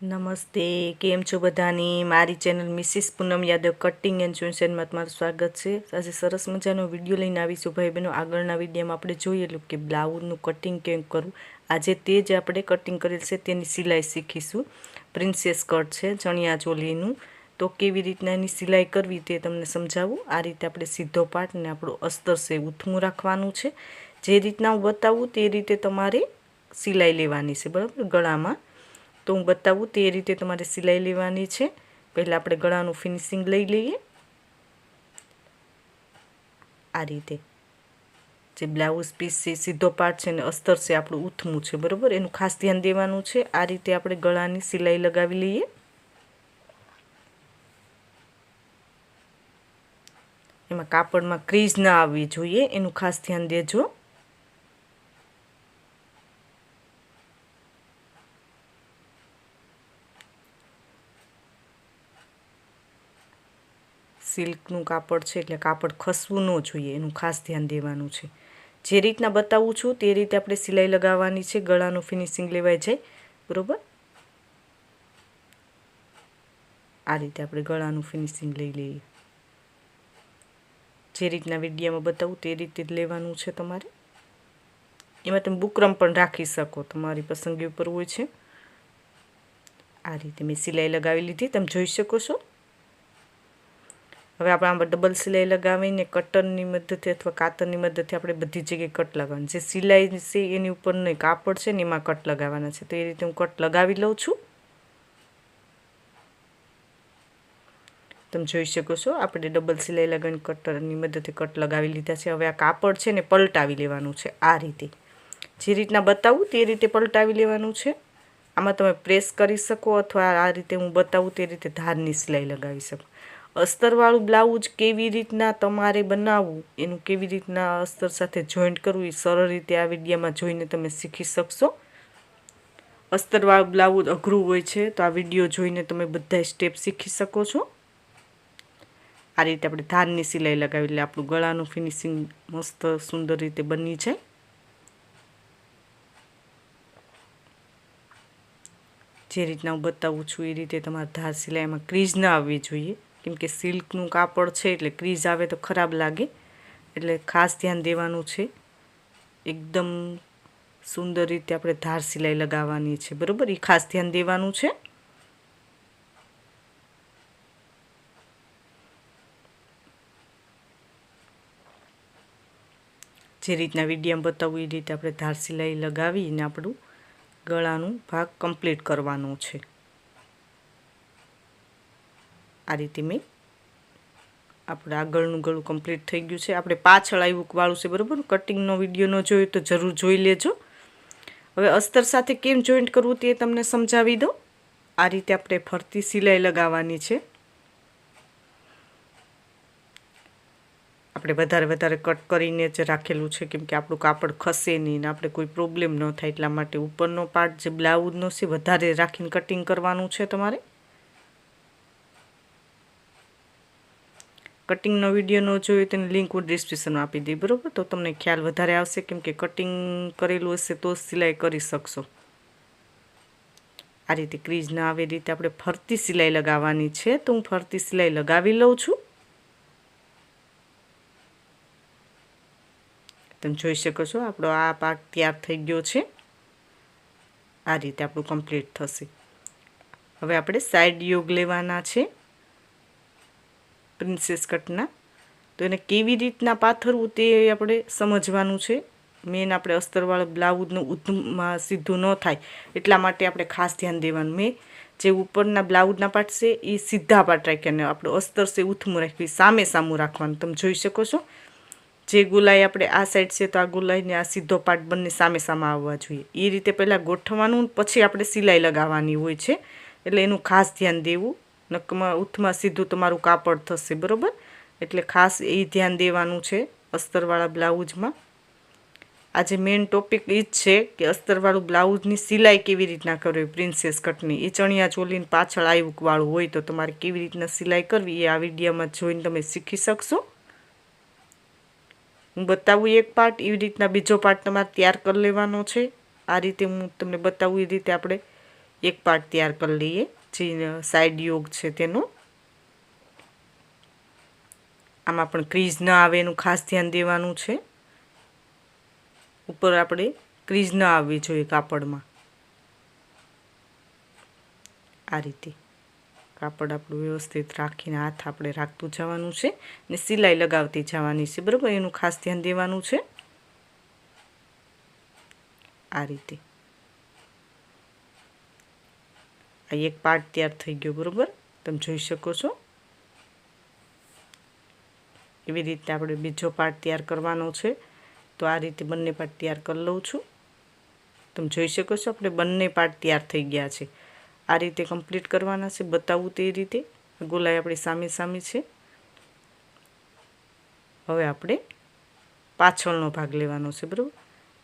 નમસ્તે, કેમ છો બધાની? મારી channel Mrs Poonam Yadav cutting and ચોન્સનમાં તમારું સ્વાગત છે. આજે સરસ મજાનો વીડિયો લઈને આવીશું. ભાઈ બહેનો, આગળના વિડીયોમાં આપણે જોયેલું કે બ્લાઉઝનું કટિંગ કેમ કરવું? આજે તે જ આપણે કટિંગ કરેલ છે, તેની સિલાઈ શીખીશું. પ્રિન્સેસ કટ છે ચણિયા ચોલીનું તો કેવી રીતના એની સિલાઈ કરવી તે તમને સમજાવું. આ રીતે આપણે સીધો પાર્ટ ને આપણું અસ્તર છે ઉથમું રાખવાનું છે. જે રીતના હું બતાવું તે રીતે તમારે સિલાઈ લેવાની છે, બરાબર? ગળામાં. તો હું બતાવું તે રીતે તમારે સિલાઈ લેવાની છે. પહેલાં આપણે ગળાનું ફિનિશિંગ લઈ લઈએ. આ રીતે. જે બ્લાઉઝ પીસ છે સીધો પાર્ટ છે ને અસ્તર છે આપણું ઉથમું છે, બરાબર? એનું ખાસ ધ્યાન દેવાનું છે. આ રીતે આપણે ગળાની સિલાઈ લગાવી લઈએ. એમાં કાપડમાં ક્રીઝ ના આવવી જોઈએ, એનું ખાસ ધ્યાન દેજો. સિલ્કનું કાપડ છે એટલે કાપડ ખસવું ન જોઈએ, એનું ખાસ ધ્યાન દેવાનું છે. જે રીતના બતાવું છું તે રીતે આપણે સિલાઈ લગાવવાની છે, ગળાનું ફિનિશિંગ લેવાય જાય, બરાબર? આ રીતે આપણે ગળાનું ફિનિશિંગ લઈ લઈએ. જે રીતના વિડીયામાં બતાવું તે રીતે જ લેવાનું છે તમારે. એમાં તમે બુકરમ પણ રાખી શકો. તમારી પસંદગી ઉપર હોય છે. આ રીતે મેં સિલાઈ લગાવી લીધી. તમે જોઈ શકો છો. હવે આપણે આમાં ડબલ સિલાઈ લગાવીને કટરની મદદથી અથવા કાતરની મદદથી આપણે બધી જગ્યાએ કટ લગાવવાની. જે સિલાઈ છે એની ઉપર નહીં, કાપડ છે ને એમાં કટ લગાવવાના છે. તો એ રીતે હું કટ લગાવી લઉં છું. તમે જોઈ શકો છો. આપણે ડબલ સિલાઈ લગાવીને કટરની મદદથી કટ લગાવી લીધા છે. હવે આ કાપડ છે ને પલટાવી લેવાનું છે આ રીતે. જે રીતના બતાવું તે રીતે પલટાવી લેવાનું છે. આમાં તમે પ્રેસ કરી શકો અથવા આ રીતે હું બતાવું તે રીતે ધારની સિલાઈ લગાવી શકો. અસ્તરવાળું બ્લાઉઝ કેવી રીતના તમારે બનાવવું, એનું કેવી રીતના અસ્તર સાથે જોઈન્ટ કરવું, એ સરળ રીતે આ વિડીયોમાં જોઈને તમે શીખી શકશો. અસ્તરવાળું બ્લાઉઝ અઘરું હોય છે તો આ વીડિયો જોઈને તમે બધા સ્ટેપ શીખી શકો છો. આ રીતે આપણે ધારની સિલાઈ લગાવી, એટલે આપણું ગળાનું ફિનિશિંગ મસ્ત સુંદર રીતે બની જાય. જે રીતના હું બતાવું છું, એ રીતે તમારે ધાર સિલાઈમાં ક્રીઝ ના આવવી જોઈએ. કેમ કે સિલ્કનું કાપડ છે, એટલે ક્રીઝ આવે તો ખરાબ લાગે. એટલે ખાસ ધ્યાન દેવાનું છે, એકદમ સુંદર રીતે આપણે ધાર સિલાઈ લગાવવાની છે. બરાબર? એ ખાસ ધ્યાન દેવાનું છે. જે રીતના વિડીયમ બતાવું, એ રીતે આપણે ધાર સિલાઈ લગાવીને આપણું ગળાનું ભાગ કમ્પ્લીટ કરવાનું છે. આ રીતે મેં આપણે આગળનું ગળું કમ્પ્લીટ થઈ ગયું છે. આપણે પાછળ આવ્યું વાળું છે, બરાબર? કટિંગનો વીડિયો ન જોયો તો જરૂર જોઈ લેજો. હવે અસ્તર સાથે કેમ જોઈન્ટ કરવું તે તમને સમજાવી દો આ રીતે આપણે ફરતી સિલાઈ લગાવવાની છે. આપણે વધારે વધારે કટ કરીને જ રાખેલું છે, કેમ કે આપણું કાપડ ખસે નહીં ને આપણે કોઈ પ્રોબ્લેમ ન થાય એટલા માટે ઉપરનો પાર્ટ જે બ્લાઉઝનો છે, વધારે રાખીને કટિંગ કરવાનું છે તમારે. કટિંગનો વીડિયો ન જોયો તેની લિંક હું ડિસ્ક્રિપ્શનમાં આપી દઈ બરાબર? તો તમને ખ્યાલ વધારે આવશે, કેમ કે કટિંગ કરેલું હશે તો સિલાઈ કરી શકશો. આ રીતે ક્રીઝ ના આવે રીતે આપણે ફરતી સિલાઈ લગાવવાની છે, તો હું ફરતી સિલાઈ લગાવી લઉં છું. તમે જોઈ શકો છો, આપણો આ પાક તૈયાર થઈ ગયો છે. આ રીતે આપણું કમ્પ્લીટ થશે. હવે આપણે સાઈડ યોગ લેવાના છે પ્રિન્સેસ કટના તો એને કેવી રીતના પાથરવું તે આપણે સમજવાનું છે. મેન આપણે અસ્તરવાળા બ્લાઉઝનું ઉધમાં સીધું ન થાય, એટલા માટે આપણે ખાસ ધ્યાન દેવાનું. મેં જે ઉપરના બ્લાઉઝના પાર્ટ છે, એ સીધા પાર્ટ રાખ્યા આપણો અસ્તર છે, ઉથમું રાખવી, સામે સામું રાખવાનું. તમે જોઈ શકો છો જે ગુલાઈ આપણે આ સાઈડ છે તો આ ગુલાઈને આ સીધો પાર્ટ બંને સામે સામે આવવા જોઈએ. એ રીતે પહેલાં ગોઠવવાનું પછી આપણે સિલાઈ લગાવવાની હોય છે. એટલે એનું ખાસ ધ્યાન દેવું. નકમાં ઉથમાં સીધું તમારું કાપડ થશે, બરાબર? એટલે ખાસ એ ધ્યાન દેવાનું છે અસ્તરવાળા બ્લાઉઝમાં. આજે મેઇન ટોપિક એ જ છે કે અસ્તરવાળું બ્લાઉઝની સિલાઈ કેવી રીતના કરવી પ્રિન્સેસ કટની એ ચણિયા ચોલીને પાછળ આવ્યું વાળું હોય તો તમારે કેવી રીતના સિલાઈ કરવી એ આ વિડીયોમાં જોઈને તમે શીખી શકશો. હું બતાવું એક પાર્ટ એવી રીતના બીજો પાર્ટ તમારે તૈયાર કરી લેવાનો છે. આ રીતે હું તમને બતાવું એ રીતે આપણે એક પાર્ટ તૈયાર કરી લઈએ, જે સાઈડ યોગ છે તેનો. આમાં પણ ક્રીઝ ન આવે એનું ખાસ ધ્યાન દેવાનું છે. ઉપર આપણે ક્રીઝ ન આવવી જોઈએ કાપડમાં. આ રીતે. કાપડ આપણું વ્યવસ્થિત રાખીને હાથ આપણે રાખતું જવાનું છે ને સિલાઈ લગાવતી જવાની છે, બરાબર? એનું ખાસ ધ્યાન દેવાનું છે. આ રીતે. આ એક પાર્ટ તૈયાર થઈ ગયો, બરાબર? તમે જોઈ શકો છો. એવી રીતે આપણે બીજો પાર્ટ તૈયાર કરવાનો છે. તો આ રીતે બંને પાર્ટ તૈયાર કરી લઉં છું. તમે જોઈ શકો છો, આપણે બંને પાર્ટ તૈયાર થઈ ગયા છે. આ રીતે કમ્પ્લીટ કરવાના છે, બતાવું તે રીતે. ગોલાઈ આપણી સામે સામે છે. હવે આપણે પાછળનો ભાગ લેવાનો છે, બરાબર?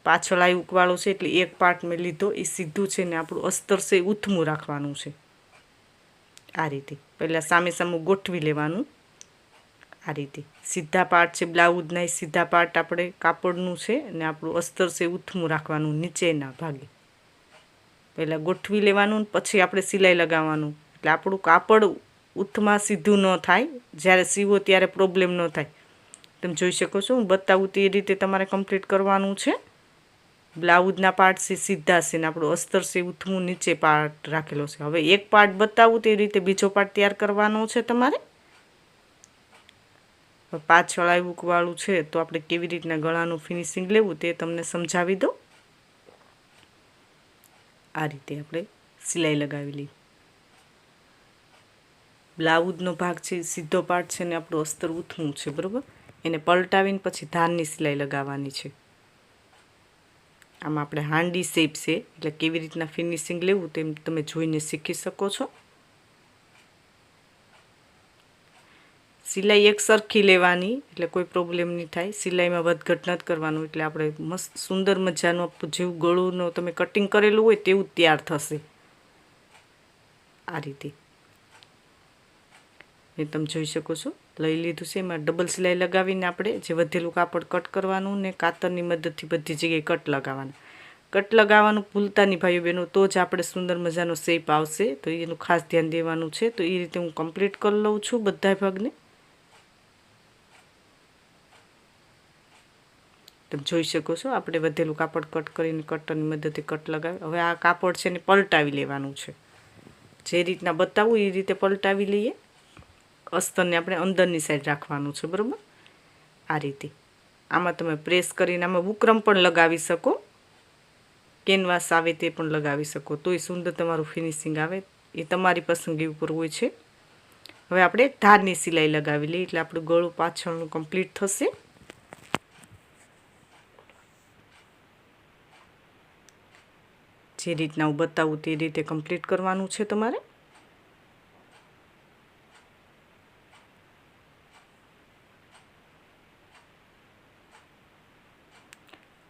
પાછળ આવી ઉકવાળો છે એટલે એક પાર્ટ મેં લીધો, એ સીધું છે ને આપણું અસ્તર છે ઉથમું રાખવાનું છે. આ રીતે. પહેલાં સામે સામે ગોઠવી લેવાનું. આ રીતે. સીધા પાર્ટ છે બ્લાઉઝના એ સીધા પાર્ટ આપણે કાપડનું છે અને આપણું અસ્તર છે ઉથમું રાખવાનું નીચેના ભાગે. પહેલાં ગોઠવી લેવાનું પછી આપણે સિલાઈ લગાવવાનું. એટલે આપણું કાપડ ઉથમાં સીધું ન થાય. જ્યારે સીવો ત્યારે પ્રોબ્લેમ ન થાય. તમે જોઈ શકો છો, હું બતાવું તે રીતે તમારે કમ્પ્લીટ કરવાનું છે. બ્લાઉઝના પાર્ટ છે, સીધા છે ને આપણું અસ્તર છે, ઉથમું નીચે પાર્ટ રાખેલો છે. હવે એક પાર્ટ બતાવું તે રીતે બીજો પાર્ટ તૈયાર કરવાનો છે તમારે. પાછળ આવ્યું વાળું છે, તો આપણે કેવી રીતના ગળાનું ફિનિશિંગ લેવું તે તમને સમજાવી દો આ રીતે આપણે સિલાઈ લગાવી લઈ બ્લાઉઝનો ભાગ છે, સીધો પાર્ટ છે ને આપણું અસ્તર ઉથવું છે, બરાબર? એને પલટાવીને પછી ધાનની સિલાઈ લગાવવાની છે. આમાં આપણે હાંડી શેપ છે, એટલે કેવી રીતના ફિનિશિંગ લેવું તેમ તમે જોઈને શીખી શકો છો. સિલાઈ એક સરખી લેવાની, એટલે કોઈ પ્રોબ્લેમ નહીં થાય. સિલાઈમાં વધઘટ નથી કરવાનું, એટલે આપણે મસ્ત સુંદર મજાનું જેવું ગળુંનું તમે કટિંગ કરેલું હોય તેવું તૈયાર થશે. આ રીતે. એ તમે જોઈ શકો છો, લઈ લીધું છે. એમાં ડબલ સિલાઈ લગાવીને આપણે જે વધેલું કાપડ કટ કરવાનું ને કાતરની મદદથી બધી જગ્યાએ કટ લગાવવાના. કટ લગાવવાનું ભૂલતા નહીં ભાઈઓ બહેનો તો જ આપણે સુંદર મજાનો શેપ આવશે. તો એનું ખાસ ધ્યાન દેવાનું છે. તો એ રીતે હું કમ્પ્લીટ કરી લઉં છું બધા ભાગને. તમે જોઈ શકો છો. આપણે વધેલું કાપડ કટ કરીને કટરની મદદથી કટ લગાવી. હવે આ કાપડ છે ને પલટાવી લેવાનું છે. જે રીતના બતાવું એ રીતે પલટાવી લઈએ. અસ્તરને આપણે અંદરની સાઈડ રાખવાનું છે, બરાબર? આ રીતે. આમાં તમે પ્રેસ કરીને આમાં બુકરમ પણ લગાવી શકો. કેનવાસ આવે તે પણ લગાવી શકો. તોય સુંદર તમારું ફિનિશિંગ આવે. એ તમારી પસંદગી ઉપર હોય છે. હવે આપણે ધારની સિલાઈ લગાવી લઈએ. એટલે આપણું ગળું પાછળનું કમ્પ્લીટ થશે. જે રીતના હું બતાવું તે રીતે કમ્પ્લીટ કરવાનું છે તમારે.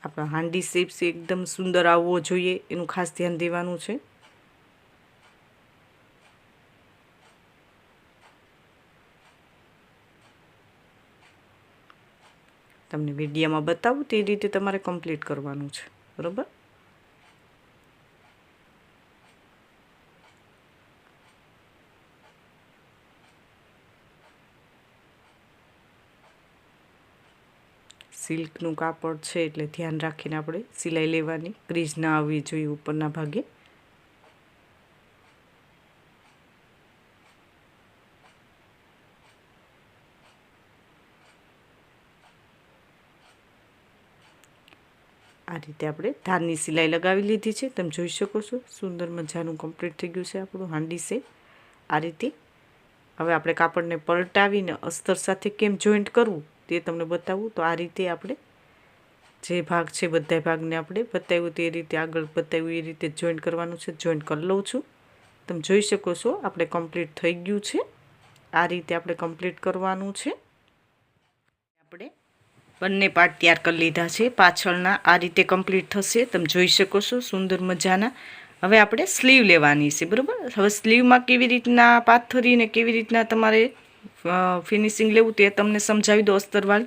આપણા હાંડી શેપ છે એકદમ સુંદર આવવો જોઈએ, એનું ખાસ ધ્યાન દેવાનું છે. તમને મીડિયામાં બતાવું તે રીતે તમારે કમ્પ્લીટ કરવાનું છે, બરાબર? સિલ્કનું કાપડ છે એટલે ધ્યાન રાખીને આપણે સિલાઈ લેવાની. ક્રીઝ ના આવવી જોઈએ ઉપરના ભાગે. આ રીતે આપણે ધારની સિલાઈ લગાવી લીધી છે. તમે જોઈ શકો છો, સુંદર મજાનું કમ્પ્લીટ થઈ ગયું છે આપણું હાંડી છે આ રીતે હવે આપણે કાપડને પલટાવીને અસ્તર સાથે કેમ જોઈન્ટ કરવું? તે તમને બતાવું. તો આ રીતે આપણે જે ભાગ છે બધા ભાગને આપણે બતાવ્યું તે રીતે આગળ બતાવ્યું. એ રીતે જોઈન્ટ કરવાનું છે. જોઈન્ટ કરી લઉં છું. તમે જોઈ શકો છો, આપણે કમ્પ્લીટ થઈ ગયું છે. આ રીતે આપણે કમ્પ્લીટ કરવાનું છે. આપણે બંને પાર્ટ તૈયાર કરી લીધા છે. પાછળના આ રીતે કમ્પ્લીટ થશે. તમે જોઈ શકો છો, સુંદર મજાના. હવે આપણે સ્લીવ લેવાની છે, બરાબર? હવે સ્લીવમાં કેવી રીતના પાથરીને, કેવી રીતના તમારે ફિનિશિંગ લેવું તે તમને સમજાવી દો અસ્તરવાળ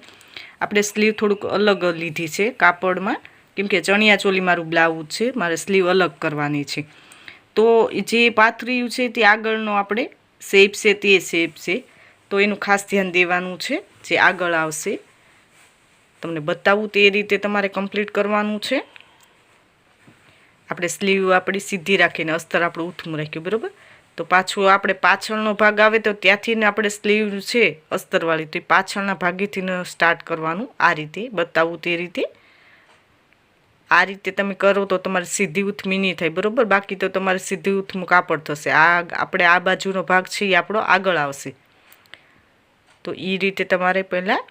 આપણે સ્લીવ થોડુંક અલગ લીધી છે કાપડમાં. કેમ કે ચણિયા ચોલી મારું બ્લાઉઝ છે, મારે સ્લીવ અલગ કરવાની છે. તો જે પાથર્યું છે તે આગળનો આપણે શેપ છે તે શેપ છે. તો એનું ખાસ ધ્યાન દેવાનું છે જે આગળ આવશે. તમને બતાવું તે રીતે તમારે કમ્પ્લીટ કરવાનું છે. આપણે સ્લીવ આપણી સીધી રાખીને અસ્તર આપણું ઉથમું રાખ્યું, બરાબર? તો પાછું આપણે પાછળનો ભાગ આવે તો ત્યાંથી આપણે સ્લીવ છે અસ્તરવાળી, તો એ પાછળના ભાગેથી સ્ટાર્ટ કરવાનું આ રીતે બતાવવું તે રીતે. આ રીતે તમે કરો તો તમારે સીધી ઉથમી નહીં થાય, બરાબર? બાકી તો તમારે સીધી ઉથમું કાપડ થશે. આ આપણે આ બાજુનો ભાગ છે એ આપણો આગળ આવશે. તો એ રીતે તમારે પહેલાં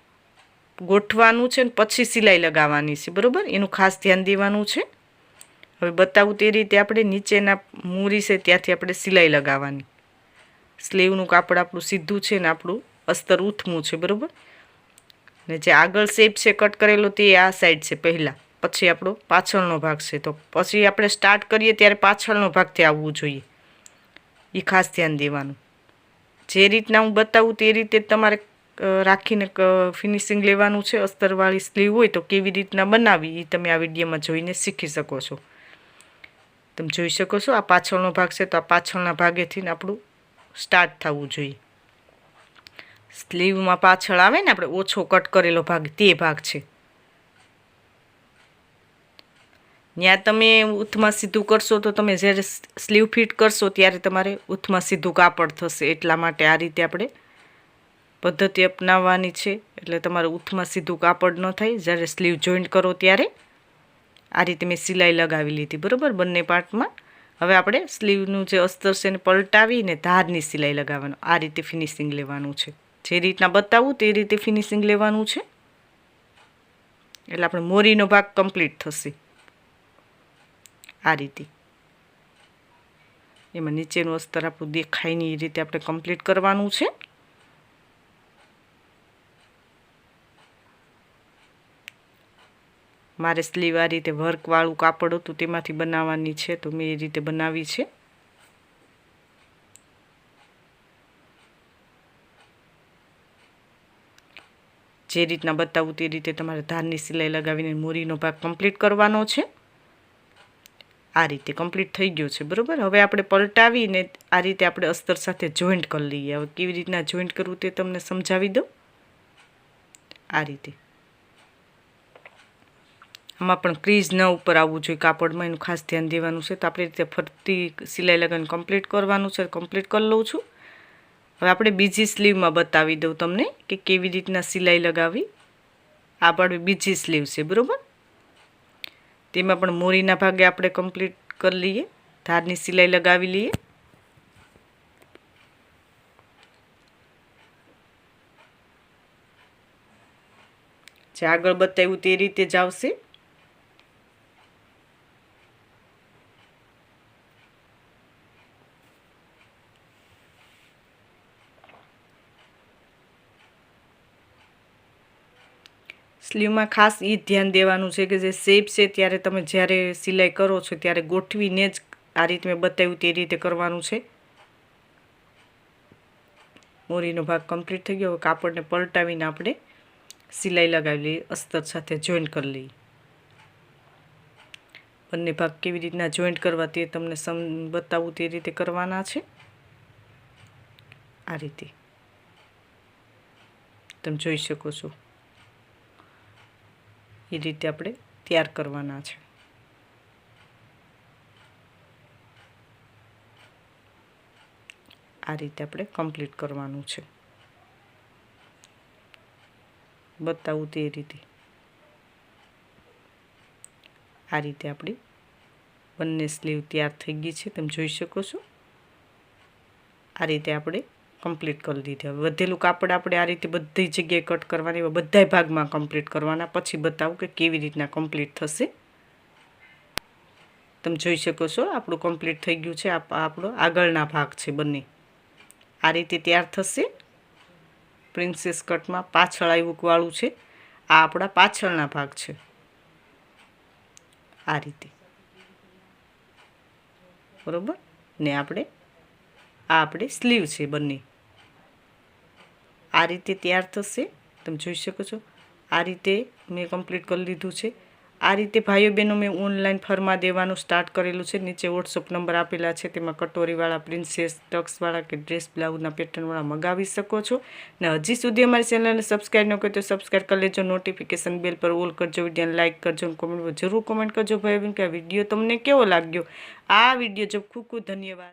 ગોઠવાનું છે ને પછી સિલાઈ લગાવવાની છે, બરાબર? એનું ખાસ ધ્યાન દેવાનું છે. હવે બતાવું તે રીતે આપણે નીચેના મૂરી છે ત્યાંથી આપણે સિલાઈ લગાવવાની. સ્લીવનું કાપડ આપણું સીધું છે ને આપણું અસ્તર ઉથમું છે, બરાબર? ને જે આગળ શેપ છે કટ કરેલો તે આ સાઈડ છે પહેલાં. પછી આપણો પાછળનો ભાગ છે. તો પછી આપણે સ્ટાર્ટ કરીએ ત્યારે પાછળનો ભાગથી આવવું જોઈએ. એ ખાસ ધ્યાન દેવાનું. જે રીતના હું બતાવું તે રીતે તમારે રાખીને ફિનિશિંગ લેવાનું છે. અસ્તરવાળી સ્લીવ હોય તો કેવી રીતના બનાવી એ તમે આ વિડીયોમાં જોઈને શીખી શકો છો. તમે જોઈ શકો છો, આ પાછળનો ભાગ છે તો આ પાછળના ભાગેથી આપણું સ્ટાર્ટ થવું જોઈએ. સ્લીવમાં પાછળ આવે ને, આપણે ઓછો કટ કરેલો ભાગ, તે ભાગ છે. ત્યાં તમે ઉથમાં સીધું કરશો તો તમે જ્યારે સ્લીવ ફિટ કરશો ત્યારે તમારે ઉથમાં સીધું કાપડ થશે. એટલા માટે આ રીતે આપણે પદ્ધતિ અપનાવવાની છે. એટલે તમારે ઉથમાં સીધું કાપડ ન થાય. જ્યારે સ્લીવ જોઈન્ટ કરો ત્યારે આ રીતે મેં સિલાઈ લગાવી લીધી, બરાબર? બંને પાર્ટમાં. હવે આપણે સ્લીવનું જે અસ્તર છે એને પલટાવીને ધારની સિલાઈ લગાવવાનું. આ રીતે ફિનિશિંગ લેવાનું છે. જે રીતના બતાવું તે રીતે ફિનિશિંગ લેવાનું છે. એટલે આપણે મોરીનો ભાગ કમ્પ્લીટ થશે. આ રીતે. એમાં નીચેનું અસ્તર આપણું દેખાય નહીં, એ રીતે આપણે કમ્પ્લીટ કરવાનું છે. મારે સ્લીવ આ રીતે વર્કવાળું કાપડ હતું, તેમાંથી બનાવવાની છે, તો મેં એ રીતે બનાવી છે. જે રીતના બતાવું તે રીતે તમારે ધારની સિલાઈ લગાવીને મોરીનો ભાગ કમ્પ્લીટ કરવાનો છે. આ રીતે કમ્પ્લીટ થઈ ગયો છે, બરાબર? હવે આપણે પલટાવીને આ રીતે આપણે અસ્તર સાથે જોઈન્ટ કરી લઈએ. હવે કેવી રીતના જોઈન્ટ કરવું તે તમને સમજાવી દઉં? આ રીતે. આમાં પણ ક્રીઝ ન ઉપર આવવું જોઈએ. કાપડમાં એનું ખાસ ધ્યાન દેવાનું છે. તો આપણે રીતે ફરતી સિલાઈ લગાવીને કમ્પ્લીટ કરવાનું છે. કમ્પ્લીટ કરી લઉં છું. હવે આપણે બીજી સ્લીવમાં બતાવી દઉં તમને કે કેવી રીતના સિલાઈ લગાવી આ પણ બીજી સ્લીવ છે, બરાબર? તેમાં પણ મોરીના ભાગે આપણે કમ્પ્લીટ કરી લઈએ. ધારની સિલાઈ લગાવી લઈએ. જે આગળ બતાવ્યું તે રીતે જ આવશે. સ્લીવમાં ખાસ એ ધ્યાન દેવાનું છે કે જે શેપ છે ત્યારે તમે જ્યારે સિલાઈ કરો છો ત્યારે ગોઠવીને જ આ રીતે મેં બતાવ્યું તે રીતે કરવાનું છે. મોરીનો ભાગ કમ્પ્લીટ થઈ ગયો. કાપડને પલટાવીને આપણે સિલાઈ લગાવી લઈએ, અસ્તર સાથે જોઈન્ટ કરી લઈએ. બંને ભાગ કેવી રીતના જોઈન્ટ કરવા તે તમને સમ બતાવું તે રીતે કરવાના છે. આ રીતે. તમે જોઈ શકો છો. એ રીતે આપણે તૈયાર કરવાના છે. આ રીતે આપણે કમ્પ્લીટ કરવાનું છે. બતાવું તે રીતે. આ રીતે આપણી બંને સ્લીવ તૈયાર થઈ ગઈ છે. તમે જોઈ શકો છો. આ રીતે આપણે કમ્પ્લીટ કરી દીધી. હવે વધેલું કાપડ આપણે આ રીતે બધી જગ્યાએ કટ કરવાની બધા ભાગમાં કમ્પ્લીટ કરવાના. પછી બતાવું કે કેવી રીતના કમ્પ્લીટ થશે. તમે જોઈ શકો છો, આપણું કમ્પ્લીટ થઈ ગયું છે. આપણો આગળના ભાગ છે બંને. આ રીતે તૈયાર થશે. પ્રિન્સેસ કટમાં પાછળ આવ્યું વાળું છે. આ આપણા પાછળના ભાગ છે. આ રીતે. બરોબર? ને આપણે, આ આપણે સ્લીવ છે બંને. આ રીતે તૈયાર થશે. તમે જોઈ શકો છો. આ રીતે મેં કમ્પ્લીટ કરી લીધું છે. આ રીતે ભાઈઓ બહેનો મેં ઓનલાઈન ફરમા દેવાનું સ્ટાર્ટ કરેલું છે. નીચે વોટ્સઅપ નંબર આપેલા છે. તેમાં કટોરીવાળા પ્રિન્સેસ ટક્સવાળા કે ડ્રેસ બ્લાઉઝના પેટર્નવાળા મગાવી શકો છો. ને હજી સુધી અમારી ચેનલને સબસ્ક્રાઈબ ન કરી તો સબસ્ક્રાઈબ કરી લેજો. નોટિફિકેશન બેલ પર ઓલ કરજો. વિડીયોને લાઇક કરજો અને કોમેન્ટમાં જરૂર કોમેન્ટ કરજો ભાઈ બહેન કે આ વીડિયો તમને કેવો લાગ્યો? આ વીડિયો જો ખૂબ ખૂબ ધન્યવાદ.